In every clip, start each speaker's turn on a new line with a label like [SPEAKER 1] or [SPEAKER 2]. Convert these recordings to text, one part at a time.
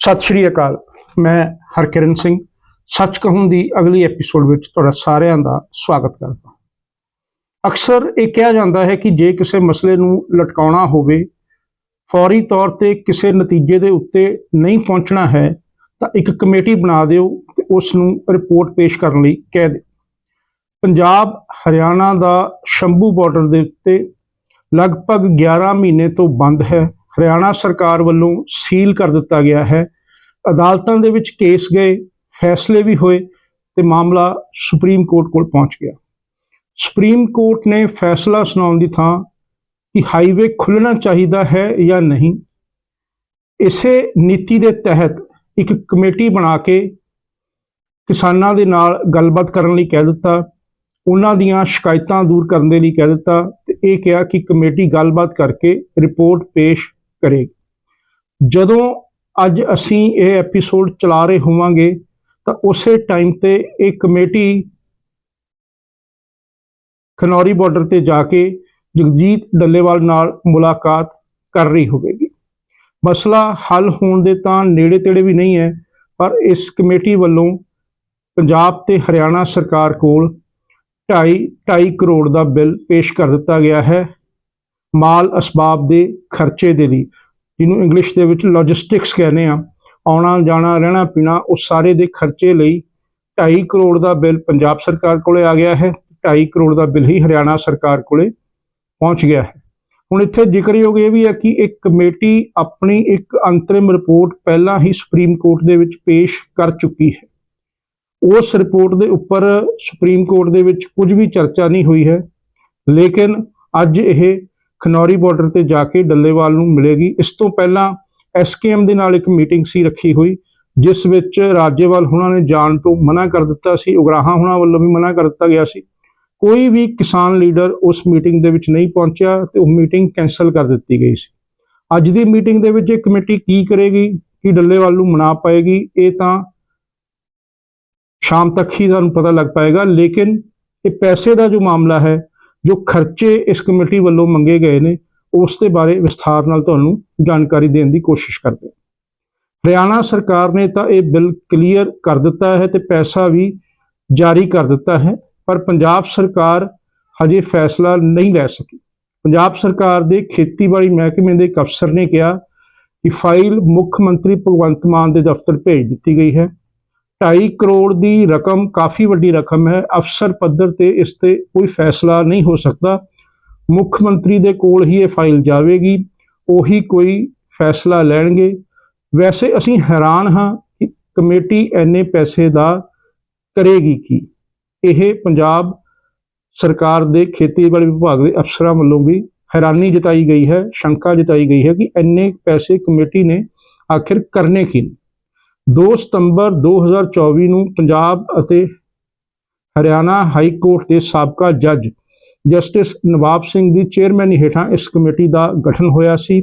[SPEAKER 1] ਸਤਿ ਸ਼੍ਰੀ ਅਕਾਲ। ਮੈਂ ਹਰਕਿਰਨ ਸਿੰਘ। ਸੱਚ ਕਹੂੰ ਦੀ ਅਗਲੀ ਐਪੀਸੋਡ ਵਿੱਚ ਤੁਹਾਡਾ ਸਾਰਿਆਂ ਦਾ ਸਵਾਗਤ ਕਰਦਾ ਅਕਸਰ ਇਹ ਕਿਹਾ ਜਾਂਦਾ ਹੈ ਕਿ ਜੇ ਕਿਸੇ ਮਸਲੇ ਨੂੰ ਲਟਕਾਉਣਾ ਹੋਵੇ, ਫੌਰੀ ਤੌਰ ਤੇ ਕਿਸੇ ਨਤੀਜੇ ਦੇ ਉੱਤੇ ਨਹੀਂ ਪਹੁੰਚਣਾ ਹੈ, ਤਾਂ ਇੱਕ ਕਮੇਟੀ ਬਣਾ ਦਿਓ ਤੇ ਉਸ ਨੂੰ ਰਿਪੋਰਟ ਪੇਸ਼ ਕਰਨ ਲਈ ਕਹਿ ਦਿਓ। ਪੰਜਾਬ, ਹਰਿਆਣਾ ਦਾ ਸ਼ੰਭੂ ਬਾਰਡਰ ਦੇ ਉੱਤੇ ਲਗਭਗ 11 ਮਹੀਨੇ ਤੋਂ ਬੰਦ ਹੈ। ਹਰਿਆਣਾ ਸਰਕਾਰ ਵੱਲੋਂ ਸੀਲ ਕਰ ਦਿੱਤਾ ਗਿਆ ਹੈ। ਅਦਾਲਤਾਂ ਦੇ ਵਿੱਚ ਕੇਸ ਗਏ, ਫੈਸਲੇ ਵੀ ਹੋਏ ਤੇ ਮਾਮਲਾ ਸੁਪਰੀਮ ਕੋਰਟ ਕੋਲ ਪਹੁੰਚ ਗਿਆ। ਸੁਪਰੀਮ ਕੋਰਟ ਨੇ ਫੈਸਲਾ ਸੁਣਾਉਣ ਦੀ ਥਾਂ ਕਿ ਹਾਈਵੇ ਖੁੱਲਣਾ ਚਾਹੀਦਾ ਹੈ ਜਾਂ ਨਹੀਂ। ਇਸੇ ਨੀਤੀ ਦੇ ਤਹਿਤ ਇੱਕ ਕਮੇਟੀ ਬਣਾ ਕੇ ਕਿਸਾਨਾਂ ਦੇ ਨਾਲ ਗੱਲਬਾਤ ਕਰਨ ਲਈ ਕਹਿ ਦਿੱਤਾ, ਉਹਨਾਂ ਦੀਆਂ ਸ਼ਿਕਾਇਤਾਂ ਦੂਰ ਕਰਨ ਦੇ ਲਈ ਕਹਿ ਦਿੱਤਾ ਤੇ ਇਹ ਕਿਹਾ ਕਿ ਕਮੇਟੀ ਗੱਲਬਾਤ ਕਰਕੇ ਰਿਪੋਰਟ ਪੇਸ਼ ਕਰੇਗੀ। ਜਦੋਂ ਅੱਜ ਅਸੀਂ ਇਹ ਐਪੀਸੋਡ ਚਲਾ ਰਹੇ ਹੋਵਾਂਗੇ, ਤਾਂ ਉਸੇ ਟਾਈਮ ਤੇ ਇਹ ਕਮੇਟੀ ਖਨੌਰੀ ਬਾਰਡਰ ਤੇ ਜਾ ਕੇ ਜਗਜੀਤ ਡੱਲੇਵਾਲ ਨਾਲ ਮੁਲਾਕਾਤ ਕਰ ਰਹੀ ਹੋਵੇਗੀ। ਮਸਲਾ ਹੱਲ ਹੋਣ ਦੇ ਤਾਂ ਨੇੜੇ ਤੇੜੇ ਵੀ ਨਹੀਂ ਹੈ, ਪਰ ਇਸ ਕਮੇਟੀ ਵੱਲੋਂ ਪੰਜਾਬ ਤੇ ਹਰਿਆਣਾ ਸਰਕਾਰ ਕੋਲ 2.5 2.5 ਕਰੋੜ ਦਾ ਬਿੱਲ ਪੇਸ਼ ਕਰ ਦਿੱਤਾ ਗਿਆ ਹੈ। ਮਾਲ ਅਸਬਾਬ ਦੇ ਖਰਚੇ ਦੇ ਲਈ ਜਿਹਨੂੰ ਇੰਗਲਿਸ਼ ਦੇ ਵਿੱਚ ਲੌਜਿਸਟਿਕਸ ਕਹਿੰਦੇ ਆ, ਆਉਣਾ, ਜਾਣਾ, ਰਹਿਣਾ, ਪੀਣਾ, ਉਹ ਸਾਰੇ ਦੇ ਖਰਚੇ ਲਈ 2.5 ਕਰੋੜ ਦਾ ਬਿੱਲ ਪੰਜਾਬ ਸਰਕਾਰ ਕੋਲੇ ਆ ਗਿਆ ਹੈ 2.5 ਕਰੋੜ ਦਾ ਬਿੱਲ ਹੀ ਹਰਿਆਣਾ ਸਰਕਾਰ ਕੋਲੇ ਪਹੁੰਚ ਗਿਆ ਹੈ। ਹੁਣ ਇੱਥੇ ਜ਼ਿਕਰਯੋਗ ਇਹ ਵੀ ਹੈ ਕਿ ਇੱਕ ਕਮੇਟੀ ਆਪਣੀ ਇੱਕ ਅੰਤਰਿਮ ਰਿਪੋਰਟ ਪਹਿਲਾਂ ਹੀ ਸੁਪਰੀਮ ਕੋਰਟ ਦੇ ਵਿੱਚ ਪੇਸ਼ ਕਰ ਚੁੱਕੀ ਹੈ। ਉਸ ਰਿਪੋਰਟ ਦੇ ਉੱਪਰ ਸੁਪਰੀਮ ਕੋਰਟ ਦੇ ਵਿੱਚ ਕੁਝ ਵੀ ਚਰਚਾ ਨਹੀਂ ਹੋਈ ਹੈ, ਲੇਕਿਨ ਅੱਜ ਇਹ ਖਨੌਰੀ ਬਾਰਡਰ ਤੇ ਜਾ ਕੇ ਡੱਲੇਵਾਲ ਨੂੰ ਮਿਲੇਗੀ। ਇਸ ਤੋਂ ਪਹਿਲਾਂ ਐਸਕੇਐਮ ਦੇ ਨਾਲ ਇੱਕ ਮੀਟਿੰਗ ਸੀ ਰੱਖੀ ਹੋਈ, ਜਿਸ ਵਿੱਚ ਰਾਜੇਵਾਲ ਹੁਣਾਂ ਨੇ ਜਾਣ ਤੋਂ ਮਨਾ ਕਰ ਦਿੱਤਾ ਸੀ, ਉਗਰਾਹਾਂ ਹੁਣਾਂ ਵੱਲੋਂ ਵੀ ਮਨਾ ਕਰ ਦਿੱਤਾ ਗਿਆ ਸੀ। ਕੋਈ ਵੀ ਕਿਸਾਨ ਲੀਡਰ ਉਸ ਮੀਟਿੰਗ ਦੇ ਵਿੱਚ ਨਹੀਂ ਪਹੁੰਚਿਆ ਤੇ ਉਹ ਮੀਟਿੰਗ ਕੈਨਸਲ ਕਰ ਦਿੱਤੀ ਗਈ ਸੀ। ਅੱਜ ਦੀ ਮੀਟਿੰਗ ਦੇ ਵਿੱਚ ਇਹ ਕਮੇਟੀ ਕੀ ਕਰੇਗੀ, ਕਿ ਡੱਲੇਵਾਲ ਨੂੰ ਮਨਾ ਪਾਏਗੀ, ਇਹ ਤਾਂ ਸ਼ਾਮ ਤੱਕ ਹੀ ਤੁਹਾਨੂੰ ਪਤਾ ਲੱਗ ਪਾਏਗਾ, ਲੇਕਿਨ ਇਹ ਪੈਸੇ ਦਾ ਜੋ ਮਾਮਲਾ ਹੈ ਜੋ ਖਰਚੇ ਇਸ ਕਮੇਟੀ ਵੱਲੋਂ ਮੰਗੇ ਗਏ ਨੇ, ਉਸ ਦੇ ਬਾਰੇ ਵਿਸਥਾਰ ਨਾਲ ਤੁਹਾਨੂੰ ਜਾਣਕਾਰੀ ਦੇਣ ਦੀ ਕੋਸ਼ਿਸ਼ ਕਰਦੇ ਹਾਂ। ਹਰਿਆਣਾ ਸਰਕਾਰ ਨੇ ਤਾਂ ਇਹ ਬਿੱਲ ਕਲੀਅਰ ਕਰ ਦਿੱਤਾ ਹੈ ਤੇ ਪੈਸਾ ਵੀ ਜਾਰੀ ਕਰ ਦਿੱਤਾ ਹੈ, ਪਰ ਪੰਜਾਬ ਸਰਕਾਰ ਹਜੇ ਫੈਸਲਾ ਨਹੀਂ ਲੈ ਸਕੀ। ਪੰਜਾਬ ਸਰਕਾਰ ਦੇ ਖੇਤੀਬਾੜੀ ਮਹਿਕਮੇ ਦੇ ਇੱਕ ਅਫਸਰ ਨੇ ਕਿਹਾ ਕਿ ਫਾਈਲ ਮੁੱਖ ਮੰਤਰੀ ਭਗਵੰਤ ਮਾਨ ਦੇ ਦਫ਼ਤਰ ਭੇਜ ਦਿੱਤੀ ਗਈ ਹੈ। 2.5 ਕਰੋੜ ਦੀ ਰਕਮ ਕਾਫੀ ਵੱਡੀ ਰਕਮ ਹੈ। ਅਫਸਰ ਪੱਧਰ ਤੇ ਇਸ ਤੇ ਕੋਈ ਫੈਸਲਾ ਨਹੀਂ ਹੋ ਸਕਦਾ। ਮੁੱਖ ਮੰਤਰੀ ਦੇ ਕੋਲ ਹੀ ਇਹ ਫਾਈਲ ਜਾਵੇਗੀ। ਉਹੀ ਕੋਈ ਫੈਸਲਾ ਲੈਣਗੇ। ਵੈਸੇ ਅਸੀਂ ਹੈਰਾਨ ਹਾਂ ਕਿ ਕਮੇਟੀ ਐਨੇ ਪੈਸੇ ਦਾ ਕਰੇਗੀ ਕੀ। ਇਹ ਪੰਜਾਬ ਸਰਕਾਰ ਦੇ ਖੇਤੀਬਾੜੀ ਵਿਭਾਗ ਦੇ ਅਫਸਰਾਂ ਵੱਲੋਂ ਵੀ ਹੈਰਾਨੀ ਜਤਾਈ ਗਈ ਹੈ, ਸ਼ੰਕਾ ਜਤਾਈ ਗਈ ਹੈ ਕਿ ਐਨੇ ਪੈਸੇ ਕਮੇਟੀ ਨੇ ਆਖਿਰ ਕਰਨੇ ਕੀ ਨੇ। 2 ਸਤੰਬਰ 2024 ਨੂੰ ਪੰਜਾਬ ਅਤੇ ਹਰਿਆਣਾ ਹਾਈ ਕੋਰਟ ਦੇ ਸਾਬਕਾ ਜੱਜ ਜਸਟਿਸ ਨਵਾਬ ਸਿੰਘ ਦੀ ਚੇਅਰਮੈਨੀ ਹੇਠਾਂ ਇਸ ਕਮੇਟੀ ਦਾ ਗਠਨ ਹੋਇਆ ਸੀ।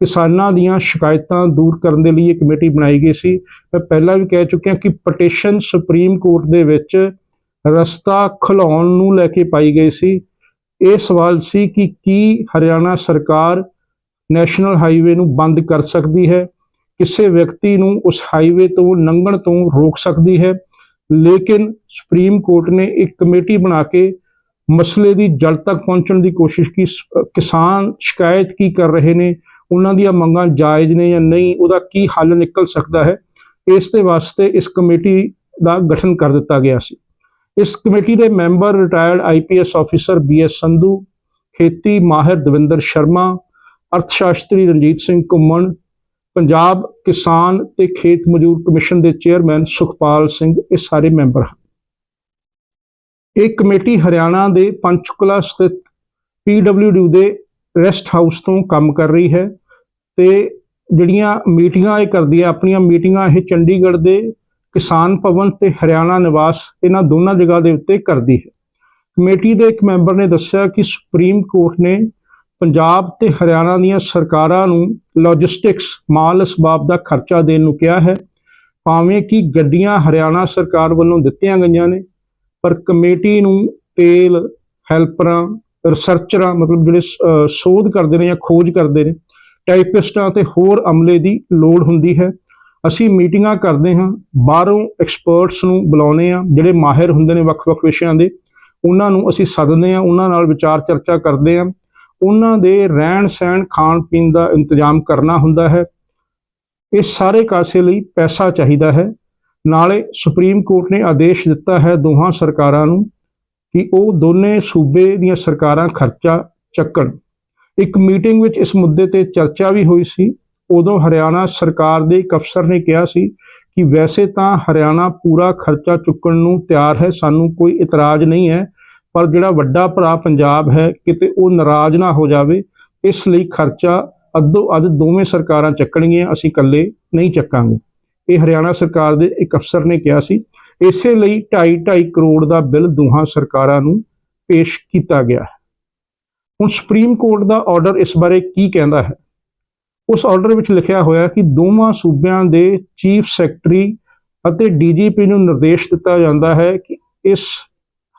[SPEAKER 1] ਕਿਸਾਨਾਂ ਦੀਆਂ ਸ਼ਿਕਾਇਤਾਂ ਦੂਰ ਕਰਨ ਦੇ ਲਈ ਇਹ ਕਮੇਟੀ ਬਣਾਈ ਗਈ ਸੀ। ਮੈਂ ਪਹਿਲਾਂ ਵੀ ਕਹਿ ਚੁੱਕਿਆ ਕਿ ਪਟੀਸ਼ਨ ਸੁਪਰੀਮ ਕੋਰਟ ਦੇ ਵਿੱਚ ਰਸਤਾ ਖੁਲਾਉਣ ਨੂੰ ਲੈ ਕੇ ਪਾਈ ਗਈ ਸੀ। ਇਹ ਸਵਾਲ ਸੀ ਕਿ ਕੀ ਹਰਿਆਣਾ ਸਰਕਾਰ ਨੈਸ਼ਨਲ ਹਾਈਵੇ ਨੂੰ ਬੰਦ ਕਰ ਸਕਦੀ ਹੈ? ਕਿਸੇ ਵਿਅਕਤੀ ਨੂੰ ਉਸ ਹਾਈਵੇ ਤੋਂ ਲੰਘਣ ਤੋਂ ਰੋਕ ਸਕਦੀ ਹੈ। ਲੇਕਿਨ ਸੁਪਰੀਮ ਕੋਰਟ ਨੇ ਇੱਕ ਕਮੇਟੀ ਬਣਾ ਕੇ ਮਸਲੇ ਦੀ ਜਲ ਤੱਕ ਪਹੁੰਚਣ ਦੀ ਕੋਸ਼ਿਸ਼ ਕੀ ਕਿਸਾਨ ਸ਼ਿਕਾਇਤ ਕੀ ਕਰ ਰਹੇ ਨੇ, ਉਹਨਾਂ ਦੀਆਂ ਮੰਗਾਂ ਜਾਇਜ਼ ਨੇ ਜਾਂ ਨਹੀਂ, ਉਹਦਾ ਕੀ ਹੱਲ ਨਿਕਲ ਸਕਦਾ ਹੈ, ਇਸ ਦੇ ਵਾਸਤੇ ਇਸ ਕਮੇਟੀ ਦਾ ਗਠਨ ਕਰ ਦਿੱਤਾ ਗਿਆ ਸੀ। ਇਸ ਕਮੇਟੀ ਦੇ member retired IPS officer BS Sandhu, ਖੇਤੀ ਮਾਹਿਰ ਦਵਿੰਦਰ ਸ਼ਰਮਾ, ਅਰਥ ਸ਼ਾਸਤਰੀ ਰਣਜੀਤ ਸਿੰਘ ਘੁੰਮਣ ਪੰਜਾਬ ਕਿਸਾਨ ਤੇ ਖੇਤ ਮਜ਼ਦੂਰ ਕਮਿਸ਼ਨ ਦੇ ਚੇਅਰਮੈਨ ਸੁਖਪਾਲ ਸਿੰਘ ਇਹ ਸਾਰੇ ਮੈਂਬਰ ਹਨ। ਇਹ ਕਮੇਟੀ ਹਰਿਆਣਾ ਦੇ ਪੰਚਕੁਲਾ ਸਥਿਤ ਪੀਡਬਲਯੂਡੀ ਦੇ ਰੈਸਟ ਹਾਊਸ ਤੋਂ ਕੰਮ ਕਰ ਰਹੀ ਹੈ ਤੇ ਜਿਹੜੀਆਂ ਮੀਟਿੰਗਾਂ ਇਹ ਕਰਦੀ ਹੈ ਆਪਣੀਆਂ ਮੀਟਿੰਗਾਂ ਇਹ ਚੰਡੀਗੜ੍ਹ ਦੇ ਕਿਸਾਨ ਭਵਨ ਤੇ ਹਰਿਆਣਾ ਨਿਵਾਸ, ਇਹਨਾਂ ਦੋਨਾਂ ਜਗ੍ਹਾ ਦੇ ਉੱਤੇ ਕਰਦੀ ਹੈ। ਕਮੇਟੀ ਦੇ ਇੱਕ ਮੈਂਬਰ ਨੇ ਦੱਸਿਆ ਕਿ ਸੁਪਰੀਮ ਕੋਰਟ ਨੇ ਪੰਜਾਬ ਤੇ ਹਰਿਆਣਾ ਦੀਆਂ ਸਰਕਾਰਾਂ ਨੂੰ ਲੌਜਿਸਟਿਕਸ ਮਾਲ ਅਸਬਾਬ ਦਾ ਖਰਚਾ ਦੇਣ ਨੂੰ ਕਿਹਾ ਹੈ। ਭਾਵੇਂ ਕਿ ਗੱਡੀਆਂ ਹਰਿਆਣਾ ਸਰਕਾਰ ਵੱਲੋਂ ਦਿੱਤੀਆਂ ਗਈਆਂ ਨੇ, ਪਰ ਕਮੇਟੀ ਨੂੰ ਤੇਲ ਹੈਲਪਰਾਂ ਰਿਸਰਚਰਾਂ ਮਤਲਬ ਜਿਹੜੇ ਸ- ਸੋਧ ਕਰਦੇ ਨੇ ਜਾਂ ਖੋਜ ਕਰਦੇ ਨੇ ਟਾਈਪਿਸਟਾਂ ਤੇ ਹੋਰ ਅਮਲੇ ਦੀ ਲੋੜ ਹੁੰਦੀ ਹੈ। ਅਸੀਂ ਮੀਟਿੰਗਾਂ ਕਰਦੇ ਹਾਂ, ਬਾਹਰੋਂ ਐਕਸਪਰਟਸ ਨੂੰ ਬੁਲਾਉਂਦੇ ਹਾਂ, ਜਿਹੜੇ ਮਾਹਿਰ ਹੁੰਦੇ ਨੇ ਵੱਖ-ਵੱਖ ਵਿਸ਼ਿਆਂ ਦੇ, ਉਹਨਾਂ ਨੂੰ ਅਸੀਂ ਸੱਦਦੇ ਹਾਂ, ਉਹਨਾਂ ਨਾਲ ਵਿਚਾਰ ਚਰਚਾ ਕਰਦੇ ਹਾਂ। ਉਹਨਾਂ ਦੇ ਰਹਿਣ ਸਹਿਣ, ਖਾਣ ਪੀਣ ਦਾ ਇੰਤਜ਼ਾਮ ਕਰਨਾ ਹੁੰਦਾ ਹੈ। ਇਹ ਸਾਰੇ ਕਾਸੇ ਲਈ ਪੈਸਾ ਚਾਹੀਦਾ ਹੈ। ਨਾਲੇ ਸੁਪਰੀਮ ਕੋਰਟ ਨੇ ਆਦੇਸ਼ ਦਿੱਤਾ ਹੈ ਦੋਹਾਂ ਸਰਕਾਰਾਂ ਨੂੰ ਕਿ ਉਹ ਦੋਨੇ ਸੂਬੇ ਦੀਆਂ ਸਰਕਾਰਾਂ ਖਰਚਾ ਚੱਕਣ। ਇੱਕ ਮੀਟਿੰਗ ਵਿੱਚ ਇਸ ਮੁੱਦੇ ਤੇ ਚਰਚਾ ਵੀ ਹੋਈ ਸੀ। ਉਦੋਂ ਹਰਿਆਣਾ ਸਰਕਾਰ ਦੇ ਇੱਕ ਅਫਸਰ ਨੇ ਕਿਹਾ ਸੀ ਕਿ ਵੈਸੇ ਤਾਂ ਹਰਿਆਣਾ ਪੂਰਾ ਖਰਚਾ ਚੁੱਕਣ ਨੂੰ ਤਿਆਰ ਹੈ, ਸਾਨੂੰ ਕੋਈ ਇਤਰਾਜ਼ ਨਹੀਂ ਹੈ ਪਰ ਜਿਹੜਾ ਵੱਡਾ ਭਰਾ ਪੰਜਾਬ ਹੈ, ਕਿਤੇ ਉਹ ਨਾਰਾਜ਼ ਨਾ ਹੋ ਜਾਵੇ, ਇਸ ਲਈ ਖਰਚਾ ਅੱਧੋ ਅੱਧ ਦੋਵੇਂ ਸਰਕਾਰਾਂ ਚੱਕਣਗੀਆਂ, ਅਸੀਂ ਇਕੱਲੇ ਨਹੀਂ ਚੱਕਾਂਗੇ। ਇਹ ਹਰਿਆਣਾ ਸਰਕਾਰ ਦੇ ਇੱਕ ਅਫਸਰ ਨੇ ਕਿਹਾ ਸੀ। ਇਸੇ ਲਈ 2.5 ਕਰੋੜ ਦਾ ਬਿੱਲ ਦੋਹਾਂ ਸਰਕਾਰਾਂ ਨੂੰ ਪੇਸ਼ ਕੀਤਾ ਗਿਆ ਹੈ। ਹੁਣ ਸੁਪਰੀਮ ਕੋਰਟ ਦਾ ਆਰਡਰ ਇਸ ਬਾਰੇ ਕੀ ਕਹਿੰਦਾ ਹੈ? ਉਸ ਆਰਡਰ ਵਿੱਚ ਲਿਖਿਆ ਹੋਇਆ ਕਿ ਦੋਵਾਂ ਸੂਬਿਆਂ ਦੇ ਚੀਫ ਸੈਕਟਰੀ ਅਤੇ ਡੀਜੀਪੀ ਨੂੰ ਨਿਰਦੇਸ਼ ਦਿੱਤਾ ਜਾਂਦਾ ਹੈ ਕਿ ਇਸ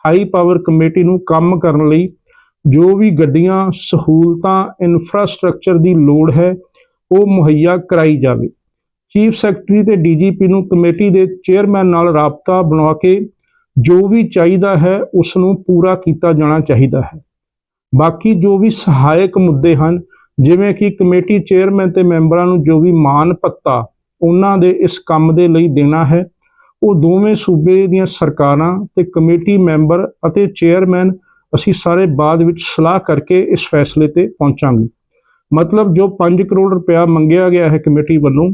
[SPEAKER 1] ਹਾਈ ਪਾਵਰ ਕਮੇਟੀ ਨੂੰ ਕੰਮ ਕਰਨ ਲਈ ਜੋ ਵੀ ਗੱਡੀਆਂ, ਸਹੂਲਤਾਂ ਇਨਫਰਾਸਟ੍ਰਕਚਰ ਦੀ ਲੋੜ ਹੈ, ਉਹ ਮੁਹੱਈਆ ਕਰਾਈ ਜਾਵੇ। ਚੀਫ ਸੈਕਟਰੀ ਤੇ ਡੀਜੀਪੀ ਨੂੰ ਕਮੇਟੀ ਦੇ ਚੇਅਰਮੈਨ ਨਾਲ ਰਾਬਤਾ ਬਣਾ ਕੇ ਜੋ ਵੀ ਚਾਹੀਦਾ ਹੈ ਉਸ ਨੂੰ ਪੂਰਾ ਕੀਤਾ ਜਾਣਾ ਚਾਹੀਦਾ ਹੈ। ਬਾਕੀ ਜੋ ਵੀ ਸਹਾਇਕ ਮੁੱਦੇ ਹਨ, ਜਿਵੇਂ ਕਿ ਕਮੇਟੀ ਚੇਅਰਮੈਨ ਤੇ ਮੈਂਬਰਾਂ ਨੂੰ ਜੋ ਵੀ ਮਾਨ ਪੱਤਾ ਉਹਨਾਂ ਦੇ ਇਸ ਕੰਮ ਦੇ ਲਈ ਦੇਣਾ ਹੈ ਉਹ ਦੋਵੇਂ ਸੂਬੇ ਦੀਆਂ ਸਰਕਾਰਾਂ ਤੇ ਕਮੇਟੀ ਮੈਂਬਰ ਅਤੇ ਚੇਅਰਮੈਨ ਅਸੀਂ ਸਾਰੇ ਬਾਅਦ ਵਿੱਚ ਸਲਾਹ ਕਰਕੇ ਇਸ ਫੈਸਲੇ ਤੇ ਪਹੁੰਚਾਂਗੇ। ਮਤਲਬ ਜੋ 5 ਕਰੋੜ ਰੁਪਇਆ ਮੰਗਿਆ ਗਿਆ ਹੈ ਕਮੇਟੀ ਵੱਲੋਂ,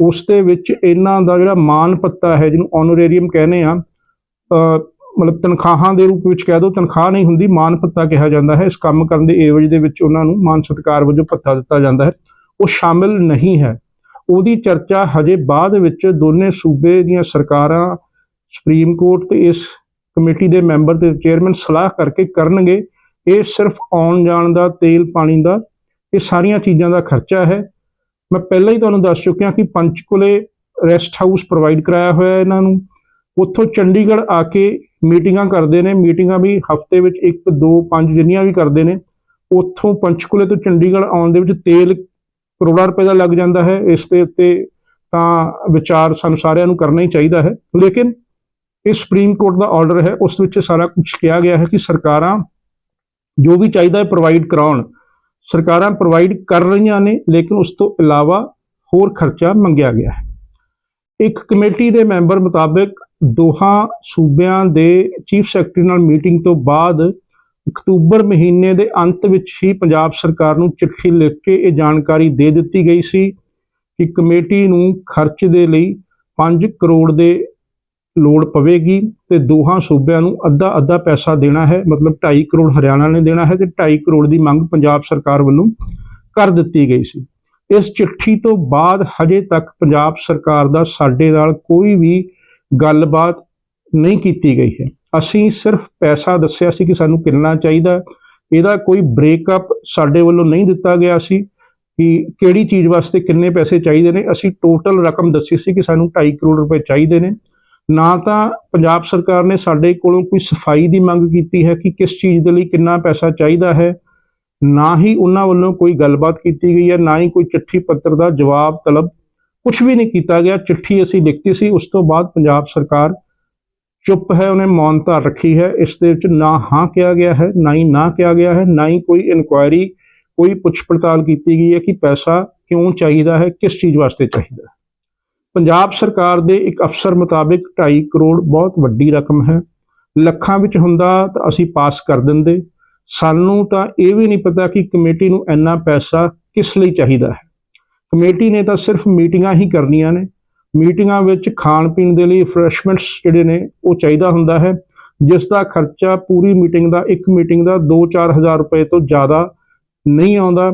[SPEAKER 1] ਉਸ ਦੇ ਵਿੱਚ ਇਹਨਾਂ ਦਾ ਜਿਹੜਾ ਮਾਨ ਪੱਤਾ ਹੈ, ਜਿਹਨੂੰ ਆਨਰੇਰੀਅਮ ਕਹਿੰਦੇ ਆ ਮਤਲਬ ਤਨਖਾਹਾਂ ਦੇ ਰੂਪ ਵਿੱਚ ਕਹਿ ਦੋ, ਤਨਖਾਹ ਨਹੀਂ ਹੁੰਦੀ, ਮਾਨ ਪੱਤਾ ਕਿਹਾ ਜਾਂਦਾ ਹੈ। ਇਸ ਕੰਮ ਕਰਨ ਦੇ ਏਵਜ ਦੇ ਵਿੱਚ ਉਹਨਾਂ ਨੂੰ ਮਾਨ ਸਤਿਕਾਰ ਵਜੋਂ ਪੱਤਾ ਦਿੱਤਾ ਜਾਂਦਾ ਹੈ। ਉਹ ਸ਼ਾਮਿਲ ਨਹੀਂ ਹੈ। ਉਹਦੀ ਚਰਚਾ ਹਜੇ ਬਾਅਦ ਵਿੱਚ ਦੋਨੇ ਸੂਬੇ ਦੀਆਂ ਸਰਕਾਰਾਂ ਸੁਪਰੀਮ ਕੋਰਟ ਤੇ ਇਸ ਕਮੇਟੀ ਦੇ ਮੈਂਬਰ ਤੇ ਚੇਅਰਮੈਨ ਸਲਾਹ ਕਰਕੇ ਕਰਨਗੇ। ਇਹ ਸਿਰਫ ਆਉਣ ਜਾਣ ਦਾ, ਤੇਲ ਪਾਣੀ ਦਾ, ਇਹ ਸਾਰੀਆਂ ਚੀਜ਼ਾਂ ਦਾ ਖਰਚਾ ਹੈ। ਮੈਂ ਪਹਿਲਾਂ ਹੀ ਤੁਹਾਨੂੰ ਦੱਸ ਚੁੱਕਿਆ ਕਿ ਪੰਚਕੁਲੇ ਰੈਸਟ ਹਾਊਸ ਪ੍ਰੋਵਾਈਡ ਕਰਾਇਆ ਹੋਇਆ ਇਹਨਾਂ ਨੂੰ। ਉੱਥੋਂ ਚੰਡੀਗੜ੍ਹ ਆ ਕੇ ਮੀਟਿੰਗਾਂ ਕਰਦੇ ਨੇ। ਮੀਟਿੰਗਾਂ ਵੀ ਹਫ਼ਤੇ ਵਿੱਚ 1 2 5 ਜਿੰਨੀਆਂ ਵੀ ਕਰਦੇ ਨੇ। ਉੱਥੋਂ ਪੰਚਕੁਲੇ ਤੋਂ ਚੰਡੀਗੜ੍ਹ ਆਉਣ ਦੇ ਵਿੱਚ ਤੇਲ ਕਰੋੜਾਂ ਰੁਪਏ ਦਾ ਲੱਗ ਜਾਂਦਾ ਹੈ, ਇਸ ਦੇ ਉੱਤੇ ਤਾਂ ਵਿਚਾਰ ਸਾਨੂੰ ਸਾਰਿਆਂ ਨੂੰ ਕਰਨਾ ਹੀ ਚਾਹੀਦਾ ਹੈ। ਲੇਕਿਨ ਇਹ ਸੁਪਰੀਮ ਕੋਰਟ ਦਾ ਆਰਡਰ ਹੈ, ਉਸ ਵਿੱਚ ਸਾਰਾ ਕੁਝ ਕਿਹਾ ਗਿਆ ਹੈ ਕਿ ਸਰਕਾਰਾਂ ਜੋ ਵੀ ਚਾਹੀਦਾ ਹੈ ਪ੍ਰੋਵਾਈਡ ਕਰਾਉਣ। ਸਰਕਾਰਾਂ ਪ੍ਰੋਵਾਈਡ ਕਰ ਰਹੀਆਂ ਨੇ, ਲੇਕਿਨ ਉਸ ਤੋਂ ਇਲਾਵਾ ਹੋਰ ਖਰਚਾ ਮੰਗਿਆ ਗਿਆ ਹੈ। ਇੱਕ ਕਮੇਟੀ ਦੇ ਮੈਂਬਰ ਮੁਤਾਬਕ ਦੋਹਾਂ ਸੂਬਿਆਂ ਦੇ ਚੀਫ ਸੈਕਟਰੀ ਨਾਲ ਮੀਟਿੰਗ ਤੋਂ ਬਾਅਦ ਅਕਤੂਬਰ ਮਹੀਨੇ ਦੇ ਅੰਤ ਵਿੱਚ ਹੀ ਪੰਜਾਬ ਸਰਕਾਰ ਨੂੰ ਚਿੱਠੀ ਲਿਖ ਕੇ ਇਹ ਜਾਣਕਾਰੀ ਦੇ ਦਿੱਤੀ ਗਈ ਸੀ ਕਿ ਕਮੇਟੀ ਨੂੰ ਖਰਚ ਦੇ ਲਈ 5 ਕਰੋੜ ਦੇ ਲੋੜ ਪਵੇਗੀ ਤੇ ਦੋਹਾਂ ਸੂਬਿਆਂ ਨੂੰ ਅੱਧਾ ਅੱਧਾ ਪੈਸਾ ਦੇਣਾ ਹੈ, ਮਤਲਬ 2.5 ਕਰੋੜ ਹਰਿਆਣਾ ਨੇ ਦੇਣਾ ਹੈ ਤੇ 2.5 ਕਰੋੜ ਦੀ ਮੰਗ ਪੰਜਾਬ ਸਰਕਾਰ ਵੱਲੋਂ ਕਰ ਦਿੱਤੀ ਗਈ ਸੀ। ਇਸ ਚਿੱਠੀ ਤੋਂ ਬਾਅਦ ਹਜੇ ਤੱਕ ਪੰਜਾਬ ਸਰਕਾਰ ਦਾ ਸਾਡੇ ਨਾਲ ਕੋਈ ਵੀ ਗੱਲਬਾਤ ਨਹੀਂ ਕੀਤੀ ਗਈ ਹੈ। ਅਸੀਂ ਸਿਰਫ ਪੈਸਾ ਦੱਸਿਆ ਸੀ ਕਿ ਸਾਨੂੰ ਕਿੰਨਾ ਚਾਹੀਦਾ। ਇਹਦਾ ਕੋਈ ਬ੍ਰੇਕਅਪ ਸਾਡੇ ਵੱਲੋਂ ਨਹੀਂ ਦਿੱਤਾ ਗਿਆ ਸੀ ਕਿ ਕਿਹੜੀ ਚੀਜ਼ ਵਾਸਤੇ ਕਿੰਨੇ ਪੈਸੇ ਚਾਹੀਦੇ ਨੇ। ਅਸੀਂ ਟੋਟਲ ਰਕਮ ਦੱਸੀ ਸੀ ਕਿ ਸਾਨੂੰ 2.5 ਕਰੋੜ ਰੁਪਏ ਚਾਹੀਦੇ ਨੇ। ਨਾ ਤਾਂ ਪੰਜਾਬ ਸਰਕਾਰ ਨੇ ਸਾਡੇ ਕੋਲੋਂ ਕੋਈ ਸਫ਼ਾਈ ਦੀ ਮੰਗ ਕੀਤੀ ਹੈ ਕਿ ਕਿਸ ਚੀਜ਼ ਦੇ ਲਈ ਕਿੰਨਾ ਪੈਸਾ ਚਾਹੀਦਾ ਹੈ। ਨਾ ਹੀ ਉਹਨਾਂ ਵੱਲੋਂ ਕੋਈ ਗੱਲਬਾਤ ਕੀਤੀ ਗਈ ਹੈ, ਨਾ ਹੀ ਕੋਈ ਚਿੱਠੀ ਪੱਤਰ ਦਾ ਜਵਾਬ ਤਲਬ ਕੁਝ ਵੀ ਨਹੀਂ ਕੀਤਾ ਗਿਆ। ਚਿੱਠੀ ਅਸੀਂ ਲਿਖਤੀ ਸੀ, ਉਸ ਤੋਂ ਬਾਅਦ ਪੰਜਾਬ ਸਰਕਾਰ ਚੁੱਪ ਹੈ, ਉਹਨੇ ਮੌਨ ਧਾਰ ਰੱਖੀ ਹੈ। ਇਸ ਦੇ ਵਿੱਚ ਨਾ ਹਾਂ ਕਿਹਾ ਗਿਆ ਹੈ, ਨਾ ਹੀ ਨਾ ਕਿਹਾ ਗਿਆ ਹੈ, ਨਾ ਹੀ ਕੋਈ ਇਨਕੁਆਇਰੀ ਕੋਈ ਪੁੱਛ ਪੜਤਾਲ ਕੀਤੀ ਗਈ ਹੈ ਕਿ ਪੈਸਾ ਕਿਉਂ ਚਾਹੀਦਾ ਹੈ, ਕਿਸ ਚੀਜ਼ ਵਾਸਤੇ ਚਾਹੀਦਾ ਹੈ। ਪੰਜਾਬ ਸਰਕਾਰ ਦੇ ਇੱਕ ਅਫਸਰ ਮੁਤਾਬਿਕ 2.5 ਕਰੋੜ ਬਹੁਤ ਵੱਡੀ ਰਕਮ ਹੈ। ਲੱਖਾਂ ਵਿੱਚ ਹੁੰਦਾ ਤਾਂ ਅਸੀਂ ਪਾਸ ਕਰ ਦਿੰਦੇ। ਸਾਨੂੰ ਤਾਂ ਇਹ ਵੀ ਨਹੀਂ ਪਤਾ ਕਿ ਕਮੇਟੀ ਨੂੰ ਇੰਨਾ ਪੈਸਾ ਕਿਸ ਲਈ ਚਾਹੀਦਾ ਹੈ। ਕਮੇਟੀ ਨੇ ਤਾਂ ਸਿਰਫ ਮੀਟਿੰਗਾਂ ਹੀ ਕਰਨੀਆਂ ਨੇ। ਮੀਟਿੰਗਾਂ ਵਿੱਚ ਖਾਣ ਪੀਣ ਦੇ ਲਈ ਰਿਫਰੈਸ਼ਮੈਂਟਸ ਜਿਹੜੇ ਨੇ, ਉਹ ਚਾਹੀਦਾ ਹੁੰਦਾ ਹੈ। ਜਿਸ ਦਾ ਖਰਚਾ ਪੂਰੀ ਮੀਟਿੰਗ ਦਾ, ਇੱਕ ਮੀਟਿੰਗ ਦਾ 2-4 ਹਜ਼ਾਰ ਰੁਪਏ ਤੋਂ ਜ਼ਿਆਦਾ ਨਹੀਂ ਆਉਂਦਾ।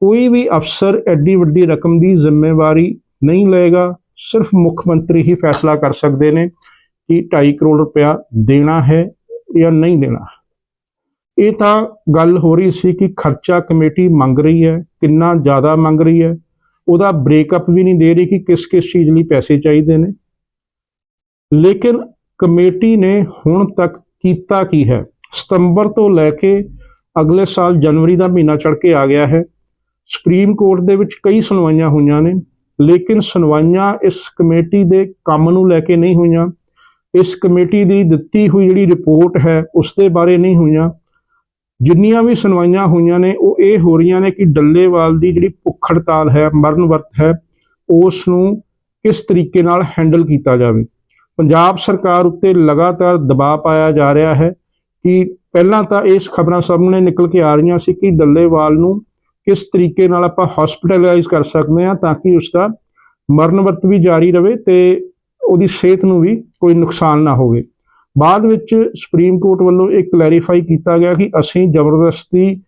[SPEAKER 1] ਕੋਈ ਵੀ ਅਫਸਰ ਐਡੀ ਵੱਡੀ ਰਕਮ ਦੀ ਜ਼ਿੰਮੇਵਾਰੀ ਨਹੀਂ ਲਏਗਾ। ਸਿਰਫ ਮੁੱਖ ਮੰਤਰੀ ਹੀ ਫੈਸਲਾ ਕਰ ਸਕਦੇ ਨੇ ਕਿ 2.5 ਕਰੋੜ ਰੁਪਇਆ ਦੇਣਾ ਹੈ ਜਾਂ ਨਹੀਂ ਦੇਣਾ। ਇਹ ਤਾਂ ਗੱਲ ਹੋ ਰਹੀ ਸੀ ਕਿ ਖਰਚਾ ਕਮੇਟੀ ਮੰਗ ਰਹੀ ਹੈ, ਕਿੰਨਾ ਜ਼ਿਆਦਾ ਮੰਗ ਰਹੀ ਹੈ। ਉਹਦਾ ਬ੍ਰੇਕਅਪ ਵੀ ਨਹੀਂ ਦੇ ਰਹੀ ਕਿ ਕਿਸ ਕਿਸ ਚੀਜ਼ ਲਈ ਪੈਸੇ ਚਾਹੀਦੇ ਨੇ। ਲੇਕਿਨ ਕਮੇਟੀ ਨੇ ਹੁਣ ਤੱਕ ਕੀਤਾ ਕੀ ਹੈ? ਸਤੰਬਰ ਤੋਂ ਲੈ ਕੇ ਅਗਲੇ ਸਾਲ ਜਨਵਰੀ ਦਾ ਮਹੀਨਾ ਚੜ ਕੇ ਆ ਗਿਆ ਹੈ। ਸੁਪਰੀਮ ਕੋਰਟ ਦੇ ਵਿੱਚ ਕਈ ਸੁਣਵਾਈਆਂ ਹੋਈਆਂ ਨੇ, ਲੇਕਿਨ ਸੁਣਵਾਈਆਂ ਇਸ ਕਮੇਟੀ ਦੇ ਕੰਮ ਨੂੰ ਲੈ ਕੇ ਨਹੀਂ ਹੋਈਆਂ। ਇਸ ਕਮੇਟੀ ਦੀ ਦਿੱਤੀ ਹੋਈ ਜਿਹੜੀ ਰਿਪੋਰਟ ਹੈ, ਉਸ ਦੇ ਬਾਰੇ ਨਹੀਂ ਹੋਈਆਂ। ਜਿੰਨੀਆਂ ਵੀ ਸੁਣਵਾਈਆਂ ਹੋਈਆਂ ਨੇ, ਉਹ ਇਹ ਹੋ ਰਹੀਆਂ ਨੇ ਕਿ ਡੱਲੇਵਾਲ ਦੀ ਜਿਹੜੀ ਭੁੱਖ ਹੜਤਾਲ ਹੈ, ਮਰਨ ਵਰਤ ਹੈ, ਉਸ ਨੂੰ ਕਿਸ ਤਰੀਕੇ ਨਾਲ ਹੈਂਡਲ ਕੀਤਾ ਜਾਵੇ? ਪੰਜਾਬ ਸਰਕਾਰ ਉੱਤੇ ਲਗਾਤਾਰ ਦਬਾਅ ਪਾਇਆ ਜਾ ਰਿਹਾ ਹੈ ਕਿ ਪਹਿਲਾਂ ਤਾਂ ਇਸ ਖਬਰਾਂ ਸਾਹਮਣੇ ਨਿਕਲ ਕੇ ਆ ਰਹੀਆਂ ਸੀ ਕਿ ਡੱਲੇਵਾਲ ਨੂੰ ਕਿਸ ਤਰੀਕੇ ਨਾਲ ਆਪਾਂ ਹਸਪੀਟਲਾਈਜ਼ ਕਰ ਸਕਦੇ ਹਾਂ ਤਾਂ ਕਿ ਉਸ ਦਾ ਮਰਨ ਵਰਤ ਵੀ ਜਾਰੀ ਰਵੇ ਤੇ ਉਹਦੀ ਸਿਹਤ ਨੂੰ ਵੀ ਕੋਈ ਨੁਕਸਾਨ ਨਾ ਹੋਵੇ। ਬਾਅਦ ਵਿੱਚ ਸੁਪਰੀਮ ਕੋਰਟ ਵੱਲੋਂ ਇਹ ਕਲੈਰੀਫਾਈ ਕੀਤਾ ਗਿਆ ਕਿ ਅਸੀਂ ਜ਼ਬਰਦਸਤੀ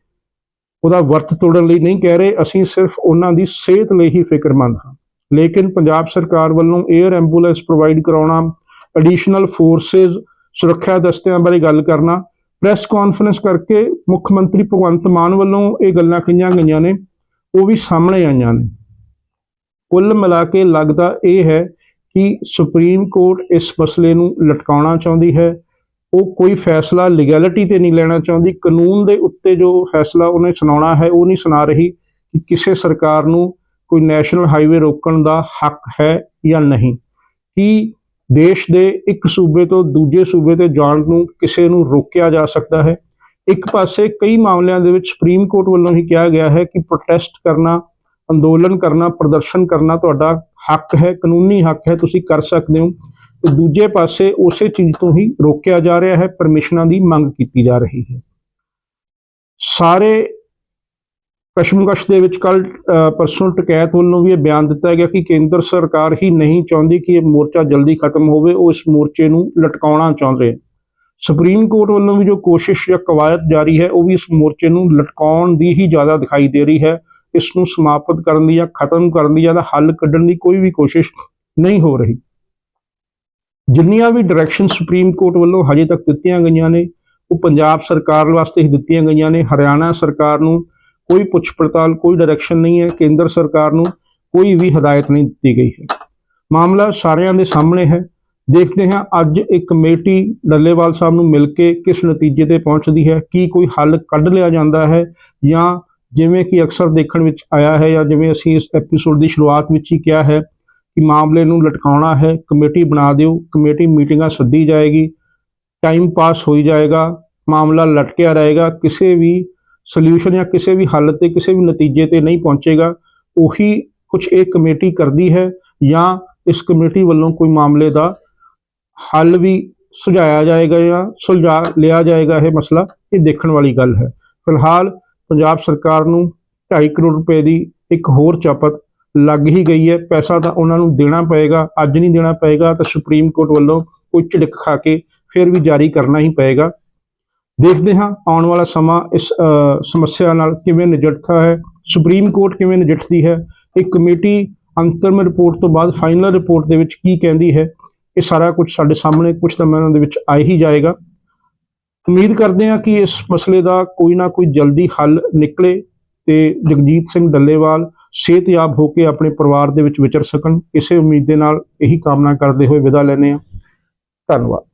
[SPEAKER 1] ਉਹਦਾ ਵਰਤ ਤੋੜਨ ਲਈ ਨਹੀਂ ਕਹਿ ਰਹੇ, ਅਸੀਂ ਸਿਰਫ ਉਹਨਾਂ ਦੀ ਸਿਹਤ ਲਈ ਹੀ ਫਿਕਰਮੰਦ ਹਾਂ। ਲੇਕਿਨ ਪੰਜਾਬ ਸਰਕਾਰ ਵੱਲੋਂ 에ਅਰ ਐਂਬੂਲੈਂਸ ਪ੍ਰੋਵਾਈਡ ਕਰਾਉਣਾ ਐਡੀਸ਼ਨਲ ਫੋਰਸਸ ਸੁਰੱਖਿਆ ਦਸਤਿਆਂ ਬਾਰੇ ਗੱਲ ਕਰਨਾ ਪ੍ਰੈਸ ਕਾਨਫਰੰਸ ਕਰਕੇ ਮੁੱਖ ਮੰਤਰੀ ਭਗਵੰਤ ਮਾਨ ਵੱਲੋਂ ਇਹ ਗੱਲਾਂ ਕਹੀਆਂ ਗਈਆਂ ਨੇ, ਉਹ ਵੀ ਸਾਹਮਣੇ ਆਈਆਂ ਨੇ। ਕੁੱਲ ਮਿਲਾ ਕੇ ਲੱਗਦਾ ਇਹ ਹੈ ਕਿ ਸੁਪਰੀਮ ਕੋਰਟ ਇਸ ਮਸਲੇ ਨੂੰ ਲਟਕਾਉਣਾ ਚਾਹੁੰਦੀ ਹੈ। ਉਹ ਕੋਈ ਫੈਸਲਾ ਲੀਗੈਲਿਟੀ ਤੇ ਨਹੀਂ ਲੈਣਾ ਚਾਹੁੰਦੀ। ਕਾਨੂੰਨ ਦੇ ਉੱਤੇ ਜੋ ਫੈਸਲਾ ਉਹਨੇ ਸੁਣਾਉਣਾ ਹੈ, ਉਹ ਨਹੀਂ ਸੁਣਾ ਰਹੀ ਕਿ ਕਿਸੇ ਸਰਕਾਰ ਨੂੰ ਕੋਈ ਨੈਸ਼ਨਲ ਹਾਈਵੇ ਰੋਕਣ ਦਾ ਹੱਕ ਹੈ ਜਾਂ ਨਹੀਂ। ਕੀ ਦੇਸ਼ ਦੇ ਇੱਕ ਸੂਬੇ ਤੋਂ ਦੂਜੇ ਸੂਬੇ ਤੇ ਜਾਣ ਨੂੰ ਕਿਸੇ ਨੂੰ ਰੋਕਿਆ ਜਾ ਸਕਦਾ ਹੈ? ਇੱਕ ਪਾਸੇ ਕਈ ਮਾਮਲਿਆਂ ਦੇ ਵਿੱਚ ਸੁਪਰੀਮ ਕੋਰਟ ਵੱਲੋਂ ਹੀ ਕਿਹਾ ਗਿਆ ਹੈ ਕਿ ਪ੍ਰੋਟੈਸਟ ਕਰਨਾ ਅੰਦੋਲਨ ਕਰਨਾ, ਪ੍ਰਦਰਸ਼ਨ ਕਰਨਾ ਤੁਹਾਡਾ ਹੱਕ ਹੈ, ਕਾਨੂੰਨੀ ਹੱਕ ਹੈ, ਤੁਸੀਂ ਕਰ ਸਕਦੇ ਹੋ। ਤੇ ਦੂਜੇ ਪਾਸੇ ਉਸੇ ਚੀਜ਼ ਤੋਂ ਹੀ ਰੋਕਿਆ ਜਾ ਰਿਹਾ ਹੈ, ਪਰਮਿਸ਼ਨਾਂ ਦੀ ਮੰਗ ਕੀਤੀ ਜਾ ਰਹੀ ਹੈ। ਸਾਰੇ ਕਸ਼ਮਕਸ਼ ਦੇ ਵਿੱਚ ਕੱਲ ਪਰਸੋਂ ਟਕੈਤ ਵੱਲੋਂ ਵੀ ਇਹ ਬਿਆਨ ਦਿੱਤਾ ਗਿਆ ਕਿ ਕੇਂਦਰ ਸਰਕਾਰ ਹੀ ਨਹੀਂ ਚਾਹੁੰਦੀ ਕਿ ਇਹ ਮੋਰਚਾ ਜਲਦੀ ਖਤਮ ਹੋਵੇ, ਉਹ ਇਸ ਮੋਰਚੇ ਨੂੰ ਲਟਕਾਉਣਾ ਚਾਹੁੰਦੇ ਸੁਪਰੀਮ ਕੋਰਟ ਵੱਲੋਂ ਵੀ ਜੋ ਕੋਸ਼ਿਸ਼ ਜਾਂ ਕਵਾਇਤ ਜਾਰੀ ਹੈ, ਉਹ ਵੀ ਇਸ ਮੋਰਚੇ ਨੂੰ ਲਟਕਾਉਣ ਦੀ ਹੀ ਜ਼ਿਆਦਾ ਦਿਖਾਈ ਦੇ ਰਹੀ ਹੈ। ਇਸ ਨੂੰ ਸਮਾਪਤ ਕਰਨ ਦੀ ਜਾਂ ਖਤਮ ਕਰਨ ਦੀ ਜਾਂ ਇਹਦਾ ਹੱਲ ਕੱਢਣ ਦੀ ਕੋਈ ਵੀ ਕੋਸ਼ਿਸ਼ ਨਹੀਂ ਹੋ ਰਹੀ। ਜਿੰਨੀਆਂ ਵੀ ਡਾਇਰੈਕਸ਼ਨ ਸੁਪਰੀਮ ਕੋਰਟ ਵੱਲੋਂ ਹਜੇ ਤੱਕ ਦਿੱਤੀਆਂ ਗਈਆਂ ਨੇ, ਉਹ ਪੰਜਾਬ ਸਰਕਾਰ ਵਾਸਤੇ ਹੀ ਦਿੱਤੀਆਂ ਗਈਆਂ ਨੇ। ਹਰਿਆਣਾ ਸਰਕਾਰ ਨੂੰ ਕੋਈ ਪੁੱਛ ਪੜਤਾਲ ਕੋਈ ਡਾਇਰੈਕਸ਼ਨ ਨਹੀਂ ਹੈ। ਕੇਂਦਰ ਸਰਕਾਰ ਨੂੰ ਕੋਈ ਵੀ ਹਦਾਇਤ ਨਹੀਂ ਦਿੱਤੀ ਗਈ ਹੈ। ਮਾਮਲਾ ਸਾਰਿਆਂ ਦੇ ਸਾਹਮਣੇ ਹੈ। ਦੇਖਦੇ ਹਾਂ ਅੱਜ ਇੱਕ ਕਮੇਟੀ ਡੱਲੇਵਾਲ ਸਾਹਿਬ ਨੂੰ ਮਿਲ ਕੇ ਕਿਸ ਨਤੀਜੇ ਤੇ ਪਹੁੰਚਦੀ ਹੈ, ਕੀ ਕੋਈ ਹੱਲ ਕੱਢ ਲਿਆ ਜਾਂਦਾ ਹੈ ਜਾਂ ਜਿਵੇਂ ਕਿ ਅਕਸਰ ਦੇਖਣ ਵਿੱਚ ਆਇਆ ਹੈ ਜਾਂ ਜਿਵੇਂ ਅਸੀਂ ਇਸ ਐਪੀਸੋਡ ਦੀ ਸ਼ੁਰੂਆਤ ਵਿੱਚ ਹੀ ਕਿਹਾ ਹੈ ਕਿ ਮਾਮਲੇ ਨੂੰ ਲਟਕਾਉਣਾ ਹੈ, ਕਮੇਟੀ ਬਣਾ ਦਿਓ, ਕਮੇਟੀ ਮੀਟਿੰਗਾਂ ਸੱਦੀ ਜਾਏਗੀ ਟਾਈਮ ਪਾਸ ਹੋਈ ਜਾਏਗਾ, ਮਾਮਲਾ ਲਟਕਿਆ ਰਹੇਗਾ, ਕਿਸੇ ਵੀ ਸੋਲੂਸ਼ਨ ਜਾਂ ਕਿਸੇ ਵੀ ਹੱਲ ਤੇ, ਕਿਸੇ ਵੀ ਨਤੀਜੇ ਤੇ ਨਹੀਂ ਪਹੁੰਚੇਗਾ, ਉਹੀ ਕੁਝ ਇਹ ਕਮੇਟੀ ਕਰਦੀ ਹੈ ਜਾਂ ਇਸ ਕਮੇਟੀ ਵੱਲੋਂ ਕੋਈ ਮਾਮਲੇ ਦਾ ਹੱਲ ਵੀ ਸੁਝਾਇਆ ਜਾਏਗਾ ਜਾਂ ਸੁਲਝਾ ਲਿਆ ਜਾਏਗਾ ਇਹ ਮਸਲਾ, ਇਹ ਦੇਖਣ ਵਾਲੀ ਗੱਲ ਹੈ। ਫਿਲਹਾਲ ਪੰਜਾਬ ਸਰਕਾਰ ਨੂੰ 2.5 ਕਰੋੜ ਰੁਪਏ ਦੀ ਇੱਕ ਹੋਰ ਚਪਤ ਲੱਗ ਹੀ ਗਈ ਹੈ। ਪੈਸਾ ਤਾਂ ਉਹਨਾਂ ਨੂੰ ਦੇਣਾ ਪਏਗਾ, ਅੱਜ ਨਹੀਂ ਦੇਣਾ ਪਏਗਾ ਤਾਂ ਸੁਪਰੀਮ ਕੋਰਟ ਵੱਲੋਂ ਕੋਈ ਝਿੜਕ ਖਾ ਕੇ ਫਿਰ ਵੀ ਜਾਰੀ ਕਰਨਾ ਹੀ ਪਏਗਾ। ਦੇਖਦੇ ਹਾਂ ਆਉਣ ਵਾਲਾ ਸਮਾਂ ਇਸ ਸਮੱਸਿਆ ਨਾਲ ਕਿਵੇਂ ਨਜਿੱਠਦਾ ਹੈ, ਸੁਪਰੀਮ ਕੋਰਟ ਕਿਵੇਂ ਨਜਿੱਠਦੀ ਹੈ, ਇਹ ਕਮੇਟੀ ਅੰਤਰਮ ਰਿਪੋਰਟ ਤੋਂ ਬਾਅਦ ਫਾਈਨਲ ਰਿਪੋਰਟ ਦੇ ਵਿੱਚ ਕੀ ਕਹਿੰਦੀ ਹੈ, ਇਹ ਸਾਰਾ ਕੁਝ ਸਾਡੇ ਸਾਹਮਣੇ ਕੁਝ ਸਮੇਂ ਦੇ ਵਿੱਚ ਆ ਹੀ ਜਾਏਗਾ। ਉਮੀਦ ਕਰਦੇ ਹਾਂ ਕਿ ਇਸ ਮਸਲੇ ਦਾ ਕੋਈ ਨਾ ਕੋਈ ਜਲਦੀ ਹੱਲ ਨਿਕਲੇ ਤੇ ਜਗਜੀਤ ਸਿੰਘ ਡੱਲੇਵਾਲ ਸਿਹਤਯਾਬ ਹੋ ਕੇ ਆਪਣੇ ਪਰਿਵਾਰ ਦੇ ਵਿੱਚ ਵਿਚਰ ਸਕਣ। ਇਸੇ ਉਮੀਦ ਦੇ ਨਾਲ ਇਹੀ ਕਾਮਨਾ ਕਰਦੇ ਹੋਏ ਵਿਦਾ ਲੈਂਦੇ ਹਾਂ। ਧੰਨਵਾਦ।